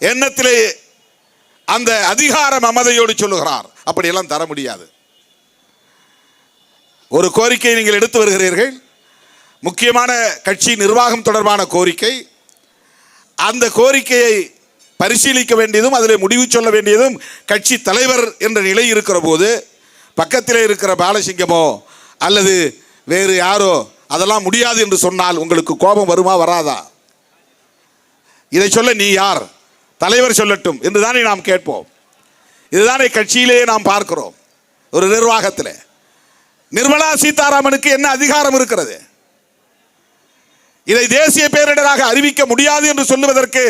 எண்ணத்திலே அந்த அதிகாரம் மமதையோடு சொல்லுகிறார். அப்படியெல்லாம் தர முடியாது. ஒரு கோரிக்கை நீங்கள் எடுத்து வருகிறீர்கள். முக்கியமான கட்சி நிர்வாகம் தொடர்பான கோரிக்கை. அந்த கோரிக்கையை பரிசீலிக்க வேண்டியதும் அதில் முடிவு சொல்ல வேண்டியதும் கட்சி தலைவர் என்ற நிலை இருக்கிற போது பக்கத்தில் இருக்கிற பாலசிங்கமோ அல்லது வேறு யாரோ அதெல்லாம் முடியாது என்று சொன்னால் உங்களுக்கு கோபம் வருமா வராதா? இதை சொல்ல நீ யார்? தலைவர் சொல்லட்டும் என்று தானே நாம் கேட்போம். இதுதானே கட்சியிலேயே நாம் பார்க்கிறோம் ஒரு நிர்வாகத்தில். நிர்மலா சீதாராமனுக்கு என்ன அதிகாரம் இருக்கிறது? இதை தேசிய பேரிடராக அறிவிக்க முடியாது என்று சொல்லுவதற்கு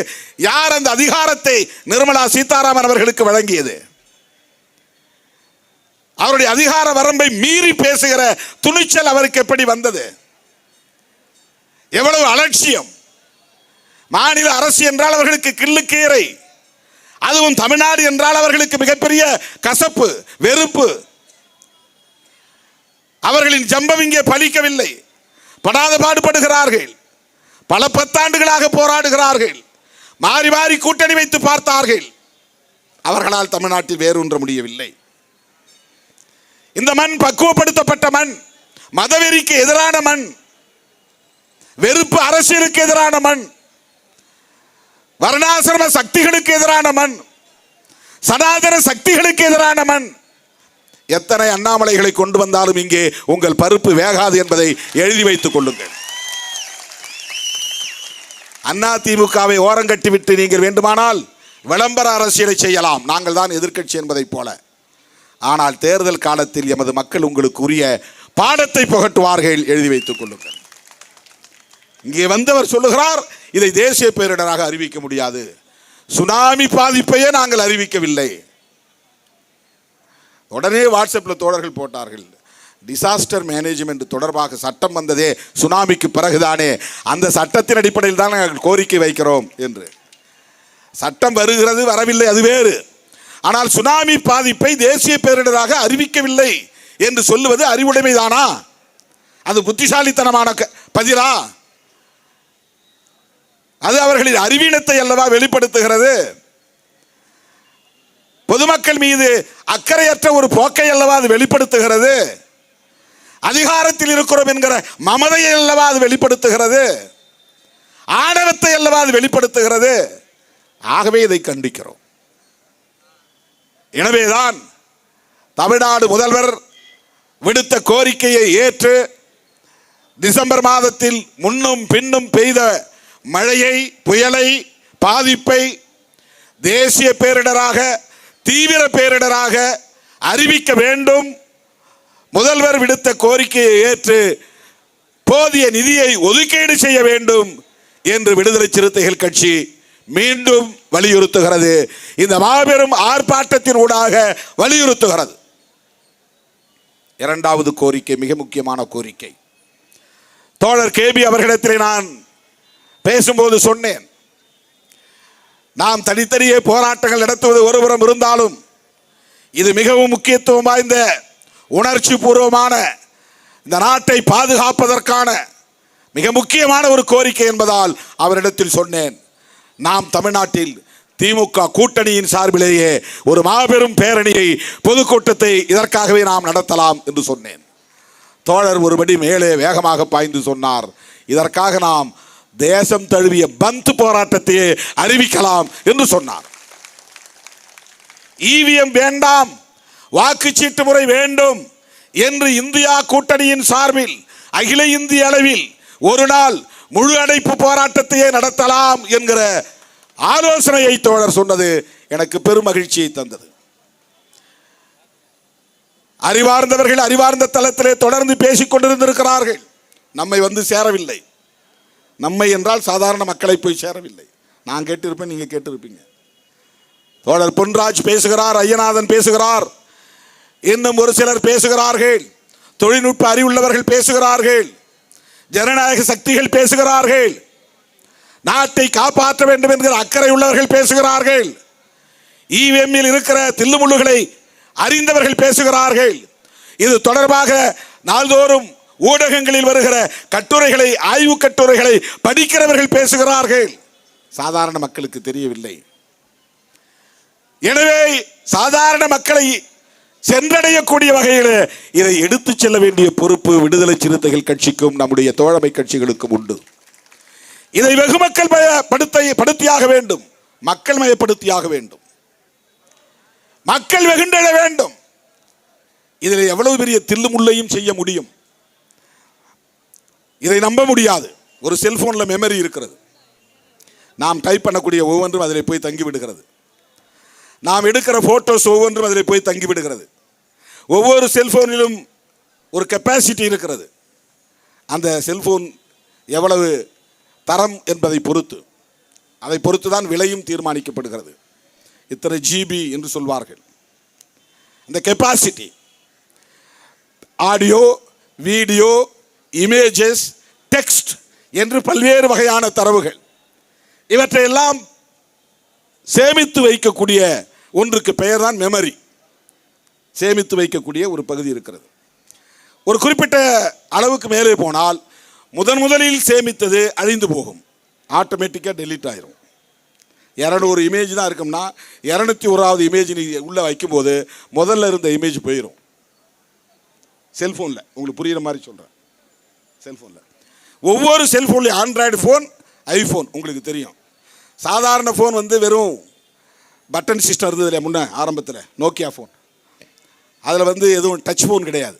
யார் அந்த அதிகாரத்தை நிர்மலா சீதாராமன் அவர்களுக்கு வழங்கியது? அவருடைய அதிகார வரம்பை மீறி பேசுகிற துணிச்சல் அவருக்கு எப்படி வந்தது? எவ்வளவு அலட்சியம்! மாநில அரசு என்றால் அவர்களுக்கு கிள்ளுக்கீரை அதுவும் தமிழ்நாடு என்றால் அவர்களுக்கு மிகப்பெரிய கசப்பு வெறுப்பு. அவர்களின் ஜம்பம் இங்கே பலிக்கவில்லை. படாத பாடுபடுகிறார்கள். பல பத்தாண்டுகளாக போராடுகிறார்கள். மாறி மாறி கூட்டணி வைத்து பார்த்தார்கள். அவர்களால் தமிழ்நாட்டில் வேரூன்ற முடியவில்லை. இந்த மண் பக்குவப்படுத்தப்பட்ட மண் மதவெறிக்கு எதிரான மண் வெறுப்பு அரசியலுக்கு எதிரான மண் வர்ணாசிரம சக்திகளுக்கு எதிரான மண். சனாதன சக்திகளுக்கு எதிரான மண். எத்தனை அண்ணாமலைகளை கொண்டு வந்தாலும் இங்கே உங்கள் பருப்பு வேகாது என்பதை எழுதி வைத்துக் கொள்ளுங்கள். அண்ணா திமுகவை ஓரங்கட்டி விட்டு நீங்கள் வேண்டுமானால் விளம்பர அரசியலை செய்யலாம். நாங்கள் தான் எதிர்க்கட்சி என்பதைப் போல. ஆனால் தேர்தல் காலத்தில் எமது மக்கள் உங்களுக்கு உரிய பாடத்தை புகட்டுவார்கள் எழுதி வைத்துக் கொள்ளுங்கள். இங்கே வந்தவர் சொல்லுகிறார் இதை தேசிய பேரிடராக அறிவிக்க முடியாது. சுனாமி பாதிப்பையே நாங்கள் அறிவிக்கவில்லை. உடனே வாட்ஸ்அப்பில் தோழர்கள் போட்டார்கள். டிசாஸ்டர் மேனேஜ்மெண்ட் தொடர்பாக சட்டம் வந்ததே சுனாமிக்கு பிறகுதானே. அந்த சட்டத்தின் அடிப்படையில் தான் நாங்கள் கோரிக்கை வைக்கிறோம் என்று. சட்டம் வருகிறது வரவில்லை அது வேறு. ஆனால் சுனாமி பாதிப்பை தேசிய பேரிடராக அறிவிக்கவில்லை என்று சொல்லுவது அறிவுடைமைதானா? அது புத்திசாலித்தனமான க- பதிலா? அது அவர்களின் அறிவீனத்தை அல்லவா வெளிப்படுத்துகிறது? பொதுமக்கள் மீது அக்கறையற்ற ஒரு போக்கை அல்லவா அது வெளிப்படுத்துகிறது? அதிகாரத்தில் இருக்கிறோம் என்கிற மமதையை அல்லவா அது வெளிப்படுத்துகிறது? ஆணவத்தை அல்லவா அது வெளிப்படுத்துகிறது? ஆகவே இதை கண்டிக்கிறோம். எனவேதான் தமிழ்நாடு முதல்வர் விடுத்த கோரிக்கையை ஏற்று டிசம்பர் மாதத்தில் முன்னும் பின்னும் பெய்த மழையை புயலை பாதிப்பை தேசிய பேரிடராக தீவிர பேரிடராக அறிவிக்க வேண்டும். முதல்வர் விடுத்த கோரிக்கையை ஏற்று போதிய நிதியை ஒதுக்கீடு செய்ய வேண்டும் என்று விடுதலை சிறுத்தைகள் கட்சி மீண்டும் வலியுறுத்துகிறது. இந்த மாபெரும் ஆர்ப்பாட்டத்தின் ஊடாக வலியுறுத்துகிறது. இரண்டாவது கோரிக்கை மிக முக்கியமான கோரிக்கை. தோழர் கேபி அவர்களிடத்தில் நான் பேசும்போது சொன்னேன். நாம் தனித்தனியே போராட்டங்கள் நடத்துவது ஒருபுறம் இருந்தாலும் இது மிகவும் முக்கியத்துவம் வாய்ந்த உணர்ச்சி பூர்வமான இந்த நாட்டை பாதுகாப்பதற்கான மிக முக்கியமான ஒரு கோரிக்கை என்பதால் அவரிடத்தில் சொன்னேன். நாம் தமிழ்நாட்டில் திமுக கூட்டணியின் சார்பிலேயே ஒரு மாபெரும் பேரணியை பொதுக்கூட்டத்தை இதற்காகவே நாம் நடத்தலாம் என்று சொன்னேன். தோழர் ஒருபடி மேலே வேகமாக பாய்ந்து சொன்னார். இதற்காக நாம் தேசம் தழுவிய பந்த் போராட்டத்தையே அறிவிக்கலாம் என்று சொன்னார். ஈவிஎம் வேண்டாம் வாக்குச்சீட்டு முறை வேண்டும் என்று இந்தியா கூட்டணியின் சார்பில் அகில இந்திய அளவில் ஒரு நாள் முழு அடைப்பு போராட்டத்தையே நடத்தலாம் என்கிற ஆலோசனையை தோழர் சொன்னது எனக்கு பெரும் மகிழ்ச்சியை தந்தது. அறிவார்ந்தவர்கள் அறிவார்ந்த தளத்திலே தொடர்ந்து பேசிக் கொண்டிருந்திருக்கிறார்கள். நம்மை வந்து சேரவில்லை. நம்மை என்றால் சாதாரண மக்களை போய் சேரவில்லை. நான் கேட்டிருப்பேன் நீங்க கேட்டிருப்பீங்க. தோழர் பொன்ராஜ் பேசுகிறார் ஐயநாதன் பேசுகிறார். இன்னும் ஒரு சிலர் பேசுகிறார்கள். தொழில்நுட்ப அறிவுள்ளவர்கள் பேசுகிறார்கள். ஜனநாயக சக்திகள் பேசுகிறார்கள். நாட்டை காப்பாற்ற வேண்டும் என்கிற அக்கறை உள்ளவர்கள் பேசுகிறார்கள் இவிஎம்மில் இருக்கிற தில்லுமுள்ளுகளை அறிந்தவர்கள் பேசுகிறார்கள். இது தொடர்பாக நாள்தோறும் ஊடகங்களில் வருகிற கட்டுரைகளை ஆய்வு கட்டுரைகளை படிக்கிறவர்கள் பேசுகிறார்கள். சாதாரண மக்களுக்கு தெரியவில்லை. எனவே சாதாரண மக்களை சென்றடையக்கூடிய வகையில் இதை எடுத்துச் செல்ல வேண்டிய பொறுப்பு விடுதலை சிறுத்தைகள் கட்சிக்கும் நம்முடைய தோழமை கட்சிகளுக்கும் உண்டு. இதை வெகு மக்கள் மய- படுத்த படுத்தியாக வேண்டும். மக்கள் மயப்படுத்தியாக வேண்டும். மக்கள் வெகுண்டெழ வேண்டும். இதில் எவ்வளவு பெரிய தில்லுமுள்ளையும் செய்ய முடியும். இதை நம்ப முடியாது. ஒரு செல்ஃபோனில் மெமரி இருக்கிறது. நாம் டைப் பண்ணக்கூடிய ஒவ்வொன்றும் அதில் போய் தங்கி விடுகிறது. நாம் எடுக்கிற ஃபோட்டோஸ் ஒவ்வொன்றும் அதில் போய் தங்கி விடுகிறது. ஒவ்வொரு செல்ஃபோனிலும் ஒரு கெப்பாசிட்டி இருக்கிறது. அந்த செல்ஃபோன் எவ்வளவு தரம் என்பதை பொறுத்து அதை பொறுத்து தான் விலையும் தீர்மானிக்கப்படுகிறது. இத்தனை ஜிபி என்று சொல்வார்கள். இந்த capacity audio video images text என்று பல்வேறு வகையான தரவுகள். இவற்றையெல்லாம் சேமித்து வைக்கக்கூடிய ஒன்றுக்கு பெயர் தான் மெமரி சேமித்து வைக்கக்கூடிய ஒரு பகுதி இருக்கிறது. ஒரு குறிப்பிட்ட அளவுக்கு மேலே போனால் முதன் முதலில் சேமித்தது அழிந்து போகும். ஆட்டோமேட்டிக்காக டெலீட் ஆயிரும். இரநூறு இமேஜ் தான் இருக்கும்னா இரநூத்தி ஓராவது இமேஜ் நீ உள்ளே வைக்கும்போது முதல்ல இருந்த இமேஜ் போயிடும் செல்ஃபோனில் உங்களுக்கு புரிகிற மாதிரி சொல்கிறேன் செல்ஃபோனில் ஒவ்வொரு செல்ஃபோன்லையும் ஆண்ட்ராய்டு ஃபோன் ஐஃபோன் உங்களுக்கு தெரியும். சாதாரண ஃபோன் வந்து வெறும் பட்டன் சிஸ்டம் இருந்தது இல்லையா முன்னே ஆரம்பத்தில்? நோக்கியா ஃபோன் அதில் வந்து எதுவும் டச் ஃபோன் கிடையாது.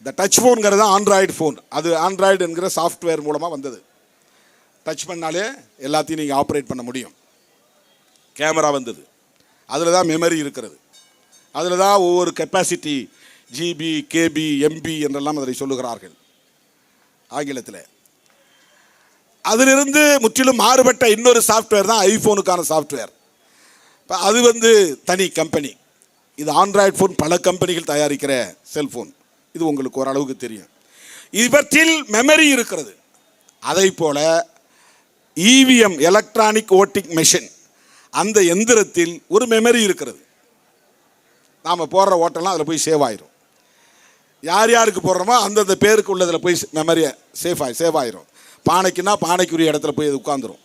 இந்த டச் ஃபோனுங்கிறது தான் ஆண்ட்ராய்டு ஃபோன் அது ஆண்ட்ராய்டு என்கிற சாஃப்ட்வேர் மூலமாக வந்தது. டச் பண்ணாலே எல்லாத்தையும் நீங்கள் ஆப்ரேட் பண்ண முடியும். கேமரா வந்தது. அதில் தான் மெமரி இருக்கிறது. அதில் தான் ஒவ்வொரு கெப்பாசிட்டி ஜிபி கேபி எம்பி என்றெல்லாம் அதை சொல்லுகிறார்கள். ஆங்கிலத்தில். அதிலிருந்து முற்றிலும் மாறுபட்ட இன்னொரு சாஃப்ட்வேர் தான் ஐஃபோனுக்கான சாஃப்ட்வேர் இப்போ அது வந்து தனி கம்பெனி இது ஆண்ட்ராய்ட் ஃபோன் பல கம்பெனிகள் தயாரிக்கிற செல்ஃபோன் இது உங்களுக்கு ஓரளவுக்கு தெரியும். இவற்றில் மெமரி இருக்கிறது. அதை போல இவிஎம் எலக்ட்ரானிக் ஓட்டிங் மெஷின் அந்த எந்திரத்தில் ஒரு மெமரி இருக்கிறது. நாம் போடுற ஓட்டெல்லாம் அதில் போய் சேவ் ஆயிரும். யார் யாருக்கு போடுறோமோ அந்தந்த பேருக்கு உள்ளதில் போய் மெமரி சேஃப் ஆகி சேவ் ஆயிரும். பானைக்குன்னா பானைக்குரிய இடத்துல போய் அது உட்காந்துரும்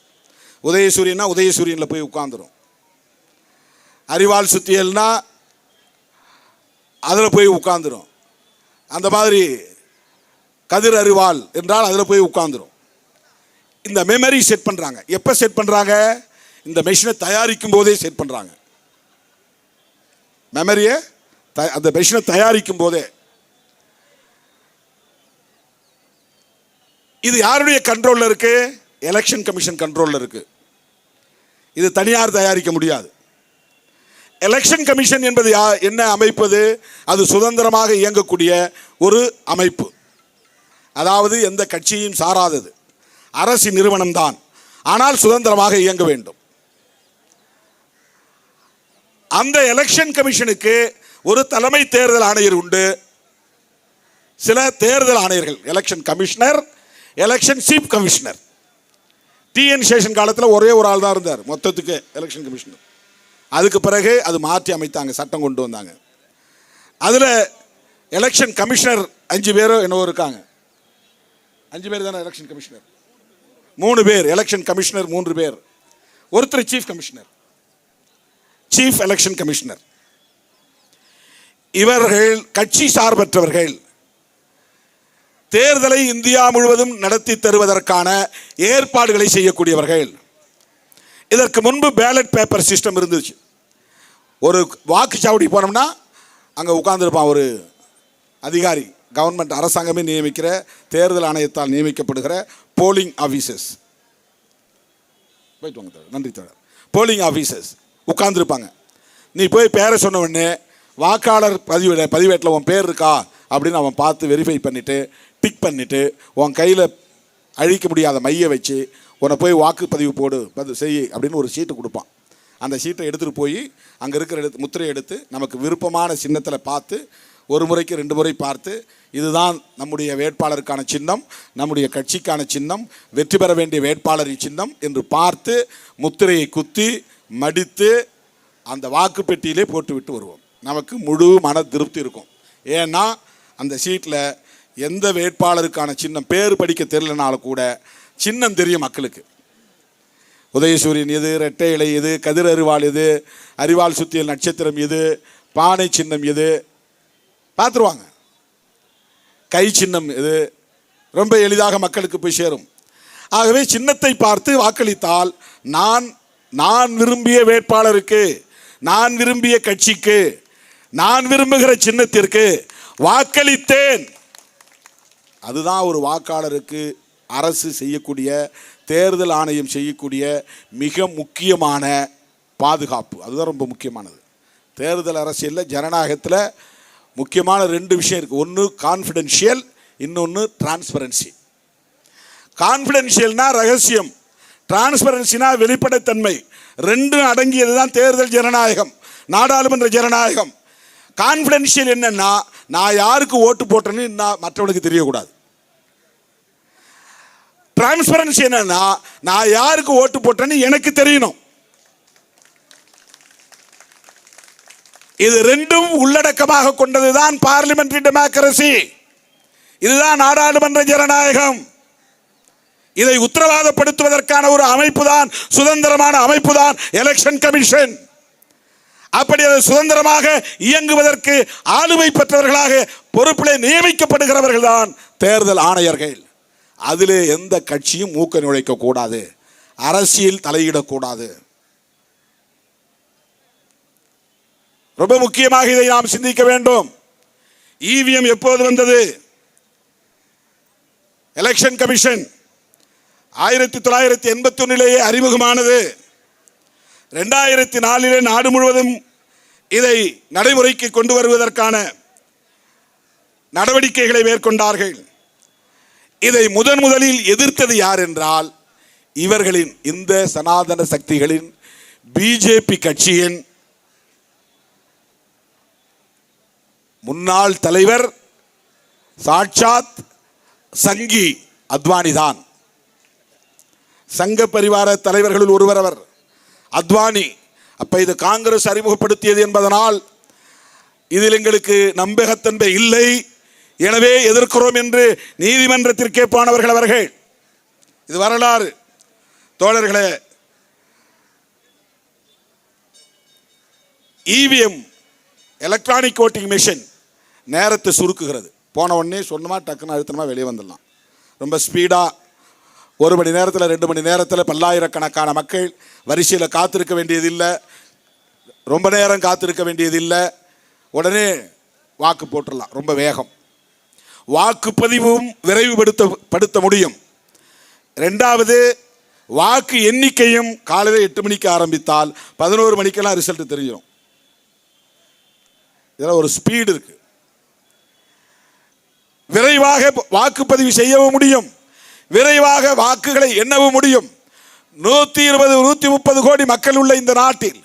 உதயசூரியனா உதயசூரியனில் போய் உட்காந்துரும் அறிவால் சுத்தியல்னா அதில் போய் உட்காந்துரும் அந்த மாதிரி கதிர் அறிவால் என்றால் அதில் போய் உட்காந்துரும் இந்த மெமரி செட் பண்ணுறாங்க எப்போ செட் பண்ணுறாங்க இந்த மெஷினை தயாரிக்கும் போதே செட் பண்ணுறாங்க மெமரியை த அந்த மெஷினை தயாரிக்கும் போதே. இது யாருடைய கண்ட்ரோலில் இருக்கு? எலெக்ஷன் கமிஷன் கண்ட்ரோலில் இருக்கு. இது தனியார் தயாரிக்க முடியாது. எலெக்ஷன் கமிஷன் என்பது யா- என்ன அமைப்பது? அது சுதந்திரமாக இயங்கக்கூடிய ஒரு அமைப்பு. அதாவது எந்த கட்சியும் சாராதது. அரசு நிறுவனம்தான். ஆனால் சுதந்திரமாக இயங்க வேண்டும். அந்த எலெக்ஷன் கமிஷனுக்கு ஒரு தலைமை தேர்தல் ஆணையர் உண்டு. சில தேர்தல் ஆணையர்கள் election commissioner election chief commissioner TN Seshan காலத்தில் ஒரே ஒரு ஆள் தான் இருந்தார். மொத்தத்துக்கு எலெக்ஷன் கமிஷனர் அதுக்கு பிறகு அது மாற்றி அமைத்தாங்க சட்டம் கொண்டு வந்தாங்க. அதில் எலெக்ஷன் கமிஷனர் அஞ்சு பேரோ என்னவோ இருக்காங்க. அஞ்சு பேர் தானே எலெக்ஷன் கமிஷனர் மூணு பேர். எலெக்ஷன் கமிஷனர் மூன்று பேர். ஒருத்தர் chief commissioner chief election commissioner இவர்கள் கட்சி சார்பற்றவர்கள். தேர்தலை இந்தியா முழுவதும் நடத்தி தருவதற்கான ஏற்பாடுகளை செய்யக்கூடியவர்கள். இதற்கு முன்பு பேலட் பேப்பர் சிஸ்டம் இருந்துச்சு. ஒரு வாக்குச்சாவடி போனோம்னா அங்கே உட்காந்துருப்பான் ஒரு அதிகாரி கவர்மெண்ட் அரசாங்கமே நியமிக்கிற தேர்தல் ஆணையத்தால் நியமிக்கப்படுகிற போலிங் ஆஃபீஸர்ஸ் போயிட்டு வாங்க தோழர் நன்றி தோழர். போலிங் ஆஃபீஸர்ஸ் உட்காந்துருப்பாங்க நீ போய் பேரை சொன்ன உடனே வாக்காளர் பதிவு பதிவேட்டில் உன் பேர் இருக்கா? அப்படின்னு அவன் பார்த்து வெரிஃபை பண்ணிவிட்டு பிக் பண்ணிவிட்டு உன் கையில் அழிக்க முடியாத மைய வச்சு உன்னை போய் வாக்குப்பதிவு போடு பதிவு செய் அப்படின்னு ஒரு சீட்டு கொடுப்பான். அந்த சீட்டை எடுத்துகிட்டு போய் அங்கே இருக்கிற எடுத்து முத்திரை எடுத்து நமக்கு விருப்பமான சின்னத்தில் பார்த்து ஒரு முறைக்கு ரெண்டு முறை பார்த்து இதுதான் நம்முடைய வேட்பாளருக்கான சின்னம் நம்முடைய கட்சிக்கான சின்னம் வெற்றி பெற வேண்டிய வேட்பாளரின் சின்னம் என்று பார்த்து முத்திரையை குத்தி மடித்து அந்த வாக்குப்பெட்டியிலே போட்டு விட்டு வருவோம். நமக்கு முழு மன திருப்தி இருக்கும். ஏன்னா அந்த சீட்டில் எந்த வேட்பாளருக்கான சின்னம் பேர் படிக்க தெரியலனாலும் கூட சின்னம் தெரியும் மக்களுக்கு. உதயசூரியன் எது ரெட்டை இலை எது கதிர் அருவாள் எது அரிவாள் சுத்தியல் நட்சத்திரம் எது பானை சின்னம் எது பார்த்துருவாங்க. கை சின்னம் எது ரொம்ப எளிதாக மக்களுக்கு போய் சேரும். ஆகவே சின்னத்தை பார்த்து வாக்களித்தால் நான் நான் விரும்பிய வேட்பாளருக்கு நான் விரும்பிய கட்சிக்கு நான் விரும்புகிற சின்னத்திற்கு வாக்களித்தேன். அதுதான் ஒரு வாக்காளருக்கு அரசு செய்யக்கூடிய தேர்தல் ஆணையம் செய்யக்கூடிய மிக முக்கியமான பாதுகாப்பு. அதுதான் ரொம்ப முக்கியமானது. தேர்தல் அரசியலில் ஜனநாயகத்தில் முக்கியமான ரெண்டு விஷயம் இருக்குது ஒன்று கான்ஃபிடென்ஷியல் இன்னொன்று டிரான்ஸ்பரன்சி கான்ஃபிடென்ஷியல்னா ரகசியம். டிரான்ஸ்பரன்சினா வெளிப்படைத்தன்மை. ரெண்டும் அடங்கியது தான் தேர்தல் ஜனநாயகம். நாடாளுமன்ற ஜனநாயகம். கான்ஃபிடென்ஷியல் என்னன்னா நான் யாருக்கு ஓட்டு போட்டேன்னு நான் மற்றவனுக்கு தெரியக்கூடாது. டிரான்ஸ்பரன்சி என்னன்னா நான் யாருக்கு ஓட்டு போட்டேன்னு எனக்கு தெரியணும். இது ரெண்டும் உள்ளடக்கமாக கொண்டதுதான் பார்லிமெண்ட்ரி டெமோக்ரசி இதுதான் நாடாளுமன்ற ஜனநாயகம். இதை உத்தரவாதப்படுத்துவதற்கான ஒரு அமைப்பு தான் சுதந்திரமான அமைப்பு தான் எலெக்ஷன் கமிஷன் அப்படி அது சுதந்திரமாக இயங்குவதற்கு ஆளுமை பெற்றவர்களாக பொறுப்பிலே நியமிக்கப்படுகிறவர்கள் தான் தேர்தல் ஆணையர்கள். அதிலே எந்த கட்சியும் மூக்க நுழைக்க கூடாது. அரசியல் தலையிடக்கூடாது ரொம்ப முக்கியமாக இதை நாம் சிந்திக்க வேண்டும். இவிஎம் எப்போது வந்தது? Election commission. ஆயிரத்தி தொள்ளாயிரத்தி எண்பத்தி ஒன்னிலேயே அறிமுகமானது. ரெண்டாயிரத்தி நாலிலே நாடு முழுவதும் இதை நடைமுறைக்கு கொண்டு வருவதற்கான நடவடிக்கைகளை மேற்கொண்டார்கள். இதை முதன் முதலில் எதிர்த்தது யார் என்றால் இவர்களின் இந்த சனாதன சக்திகளின் பிஜேபி கட்சியின் முன்னாள் தலைவர் சாட்சாத் சங்கி அத்வானி தான் சங்க பரிவார தலைவர்களுள் ஒருவர் அவர். அத்வானி. அப்போ இது காங்கிரஸ் அறிமுகப்படுத்தியது என்பதனால் இதில் எங்களுக்கு நம்பகத்தன்மை இல்லை. எனவே எதிர்க்கிறோம் என்று நீதிமன்றத்திற்கே போனவர்கள் அவர்கள். இது வரலாறு. தோழர்களே இவிஎம் எலக்ட்ரானிக் ஓட்டிங் மிஷின் நேரத்தை சுருக்குகிறது. போன உடனே சொன்னமா டக்குன்னு அழுத்தமாக வெளியே வந்துடலாம். ரொம்ப ஸ்பீடாக ஒரு மணி நேரத்தில் ரெண்டு மணி நேரத்தில் பல்லாயிரக்கணக்கான மக்கள் வரிசையில் காத்திருக்க வேண்டியதில்லை. ரொம்ப நேரம் காத்திருக்க வேண்டியதில்லை. உடனே வாக்கு போட்டுடலாம். ரொம்ப வேகம். வாக்குப்பதிவும் விரைவுபடுத்த படுத்த முடியும். ரெண்டாவது வாக்கு எண்ணிக்கையும் காலையில் எட்டு மணிக்கு ஆரம்பித்தால் பதினோரு மணிக்கெல்லாம் ரிசல்ட் தெரிஞ்சிடும் இதெல்லாம் ஒரு ஸ்பீடு இருக்கு. விரைவாக வாக்குப்பதிவு செய்யவும் முடியும். விரைவாக வாக்குகளை எண்ணவும் முடியும். நூத்தி இருபது நூத்தி முப்பது கோடி மக்கள் உள்ள இந்த நாட்டில்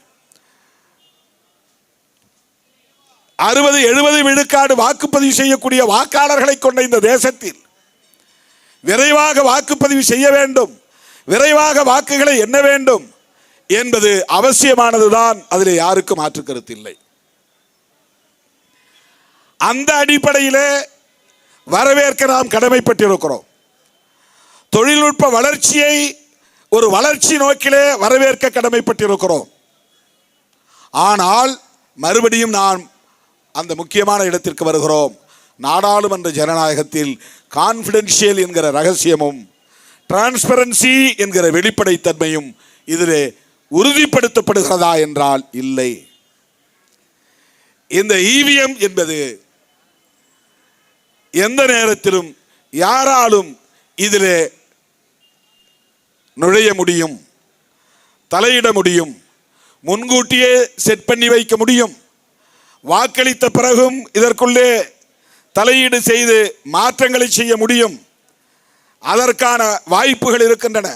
அறுபது எழுபது விழுக்காடு வாக்குப்பதிவு செய்யக்கூடிய வாக்காளர்களை கொண்ட இந்த தேசத்தில் விரைவாக வாக்குப்பதிவு செய்ய வேண்டும். விரைவாக வாக்குகளை எண்ண வேண்டும் என்பது அவசியமானதுதான். அதில் யாருக்கும் மாற்று கருத்து இல்லை. அந்த அடிப்படையிலே வரவேற்க நாம் கடமைப்பட்டிருக்கிறோம். தொழில்நுட்ப வளர்ச்சியை ஒரு வளர்ச்சி நோக்கிலே வரவேற்க கடமைப்பட்டிருக்கிறோம். ஆனால் மறுபடியும் நாம் அந்த முக்கியமான இடத்திற்கு வருகிறோம். நாடாளுமன்ற ஜனநாயகத்தில் கான்ஃபிடென்ஷியல் என்கிற ரகசியமும் டிரான்ஸ்பரன்சி என்கிற வெளிப்படைத்தன்மையும் இதிலே உறுதிப்படுத்தப்படுகிறதா என்றால் இல்லை. இந்த இவிஎம் என்பது எந்த நேரத்திலும் யாராலும் இதில் நுழைய முடியும் தலையிட முடியும் முன்கூட்டியே செட் பண்ணி வைக்க முடியும். வாக்களித்த பிறகும் இதற்குள்ளே தலையீடு செய்து மாற்றங்களை செய்ய முடியும். அதற்கான வாய்ப்புகள் இருக்கின்றன.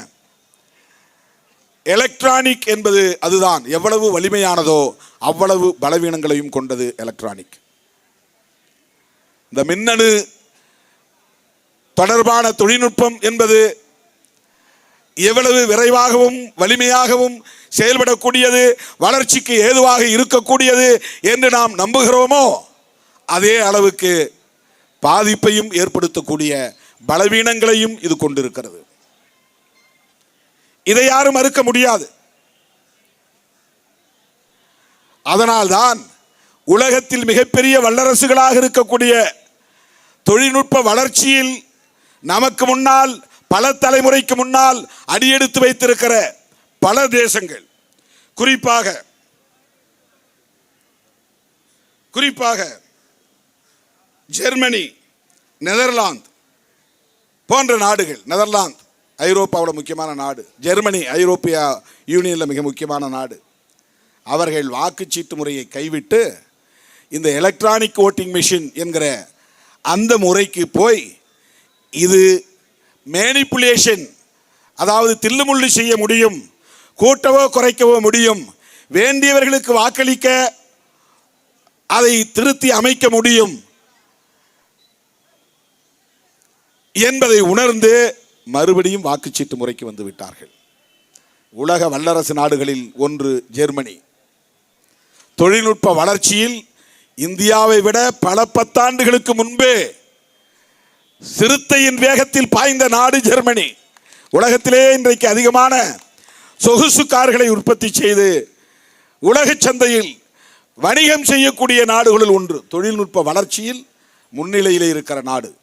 எலக்ட்ரானிக் என்பது அதுதான். எவ்வளவு வலிமையானதோ அவ்வளவு பலவீனங்களையும் கொண்டது எலக்ட்ரானிக் இந்த மின்னணு தொடர்பான தொழில்நுட்பம் என்பது எவ்வளவு விரைவாகவும் வலிமையாகவும் செயல்படக்கூடியது வளர்ச்சிக்கு ஏதுவாக இருக்கக்கூடியது என்று நாம் நம்புகிறோமோ அதே அளவுக்கு பாதிப்பையும் ஏற்படுத்தக்கூடிய பலவீனங்களையும் இது கொண்டிருக்கிறது. இதை யாரும் மறுக்க முடியாது. அதனால்தான் உலகத்தில் மிகப்பெரிய வல்லரசுகளாக இருக்கக்கூடிய தொழில்நுட்ப வளர்ச்சியில் நமக்கு முன்னால் பல தலைமுறைக்கு முன்னால் அடியெடுத்து வைத்திருக்கிற பல தேசங்கள். குறிப்பாக குறிப்பாக ஜெர்மனி நெதர்லாந்து போன்ற நாடுகள். நெதர்லாந்து ஐரோப்பாவோட முக்கியமான நாடு. ஜெர்மனி ஐரோப்பிய யூனியனில் மிக முக்கியமான நாடு. அவர்கள் வாக்குச்சீட்டு முறையை கைவிட்டு இந்த எலக்ட்ரானிக் ஓட்டிங் மிஷின் என்கிற அந்த முறைக்கு போய் இது மேனிப்புலேஷன் அதாவது தில்லுமுள்ளு செய்ய முடியும் கூட்டவோ குறைக்கவோ முடியும் வேண்டியவர்களுக்கு வாக்களிக்க அதை திருத்தி அமைக்க முடியும் என்பதை உணர்ந்து மறுபடியும் வாக்குச்சீட்டு முறைக்கு வந்து விட்டார்கள். உலக வல்லரசு நாடுகளில் ஒன்று ஜெர்மனி. தொழில்நுட்ப வளர்ச்சியில் இந்தியாவை விட பல பத்தாண்டுகளுக்கு முன்பே சிறுத்தையின் வேகத்தில் பாய்ந்த நாடு ஜெர்மனி. உலகத்திலே இன்றைக்கு அதிகமான சொகுசு கார்களை உற்பத்தி செய்து உலக சந்தையில் வணிகம் செய்யக்கூடிய நாடுகளில் ஒன்று தொழில்நுட்ப வளர்ச்சியில் முன்னிலையில் இருக்கிற நாடு.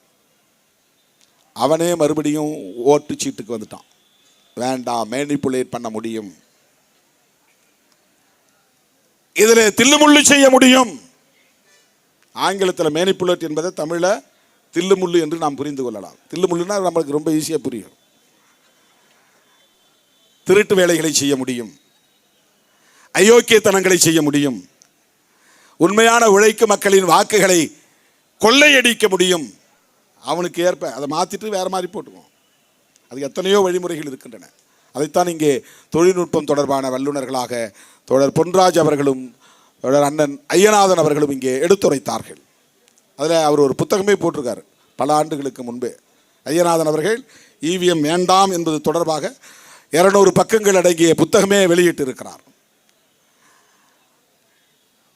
அவனே மறுபடியும் ஓட்டு சீட்டுக்கு வந்துட்டான். வேண்டாம் மேனிப்புலேட் பண்ண முடியும். இதில் தில்லுமுள்ளு செய்ய முடியும். ஆங்கிலத்தில் மேனிப்புலேட் என்பதை தமிழில் தில்லுமுள்ளு என்று நாம் புரிந்து கொள்ளலாம். தில்லுமுள்ளுனா நம்மளுக்கு ரொம்ப ஈஸியாக புரியும். திருட்டு வேலைகளை செய்ய முடியும். அயோக்கியத்தனங்களை செய்ய முடியும். உண்மையான உழைக்கும் மக்களின் வாக்குகளை கொள்ளையடிக்க முடியும். அவனுக்கு ஏற்ப அதை மாற்றிட்டு வேறு மாதிரி போட்டுக்குவோம். அது எத்தனையோ வழிமுறைகள் இருக்கின்றன. அதைத்தான் இங்கே தொழில்நுட்பம் தொடர்பான வல்லுநர்களாக தொடர் பொன்ராஜ் அவர்களும் தொடர் அண்ணன் ஐயநாதன் அவர்களும் இங்கே எடுத்துரைத்தார்கள். அதில் அவர் ஒரு புத்தகமே போட்டிருக்காரு பல ஆண்டுகளுக்கு முன்பே. ஐயநாதன் அவர்கள் இவிஎம் வேண்டாம் என்பது தொடர்பாக இருநூறு பக்கங்கள் அடங்கிய புத்தகமே வெளியிட்டு இருக்கிறார்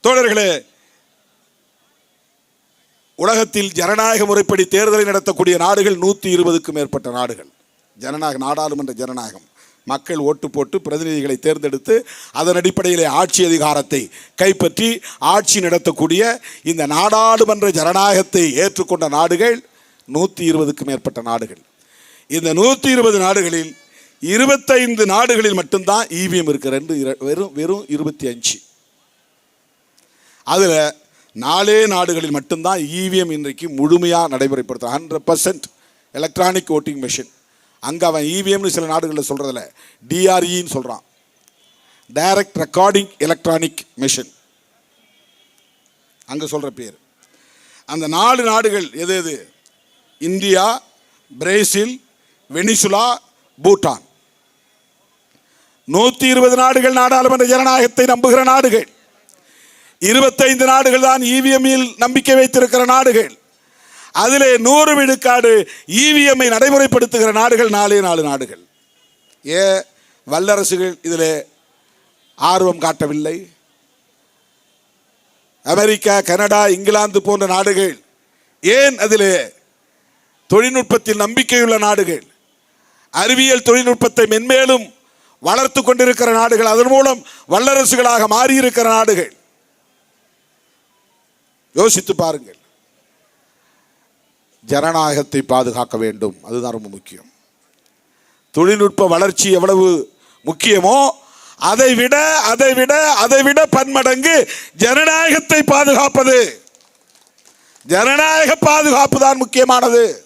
தோழர்களே உலகத்தில் ஜனநாயக முறைப்படி தேர்தலை நடத்தக்கூடிய நாடுகள் நூற்றி இருபதுக்கும் மேற்பட்ட நாடுகள். ஜனநாயக நாடாளுமன்ற ஜனநாயகம். மக்கள் ஓட்டு போட்டு பிரதிநிதிகளை தேர்ந்தெடுத்து அதன் அடிப்படையிலே ஆட்சி அதிகாரத்தை கைப்பற்றி ஆட்சி நடத்தக்கூடிய இந்த நாடாளுமன்ற ஜனநாயகத்தை ஏற்றுக்கொண்ட நாடுகள் நூற்றி இருபதுக்கும் மேற்பட்ட நாடுகள். இந்த நூற்றி இருபது நாடுகளில் இருபத்தைந்து நாடுகளில் மட்டும்தான் இவிஎம் இருக்கு. ரெண்டு வெறும் வெறும் இருபத்தி அஞ்சு. அதில் நாலே நாடுகளில் மட்டும்தான் இவிஎம் இன்றைக்கு முழுமையாக நடைமுறைப்படுத்துகிறான் hundred percent electronic voting machine அங்கே அவன் இவிஎம்னு சில நாடுகளில் சொல்கிறதில்ல டிஆர்இன்னு சொல்கிறான் டைரக்ட் ரெக்கார்டிங் எலக்ட்ரானிக் மிஷின் அங்கே சொல்கிற பேர். அந்த நாலு நாடுகள் எது எது? India Brazil Venezuela Bhutan. நூற்றி இருபது நாடுகள் நாடாளுமன்ற ஜனநாயகத்தை நம்புகிற நாடுகள். இருபத்தைந்து நாடுகள் தான் இவிஎம்மில் நம்பிக்கை வைத்திருக்கிற நாடுகள். அதிலே நூறு விழுக்காடு இவிஎம்ஐ நடைமுறைப்படுத்துகிற நாடுகள் நாலே நாலு நாடுகள். ஏ வல்லரசுகள் இதில் ஆர்வம் காட்டவில்லை. அமெரிக்கா கனடா இங்கிலாந்து போன்ற நாடுகள் ஏன் அதிலே தொழில்நுட்பத்தில் நம்பிக்கையுள்ள நாடுகள்? அறிவியல் தொழில்நுட்பத்தை மென்மேலும் வளர்த்து கொண்டிருக்கிற நாடுகள் அதன் மூலம் வல்லரசுகளாக மாறியிருக்கிற நாடுகள். யோசித்து பாருங்கள். ஜனநாயகத்தை பாதுகாக்க வேண்டும். அதுதான் ரொம்ப முக்கியம். தொழில்நுட்ப வளர்ச்சி எவ்வளவு முக்கியமோ அதை விட அதை விட அதை விட பன்மடங்கு ஜனநாயகத்தை பாதுகாப்பது. ஜனநாயக பாதுகாப்பு தான் முக்கியமானது.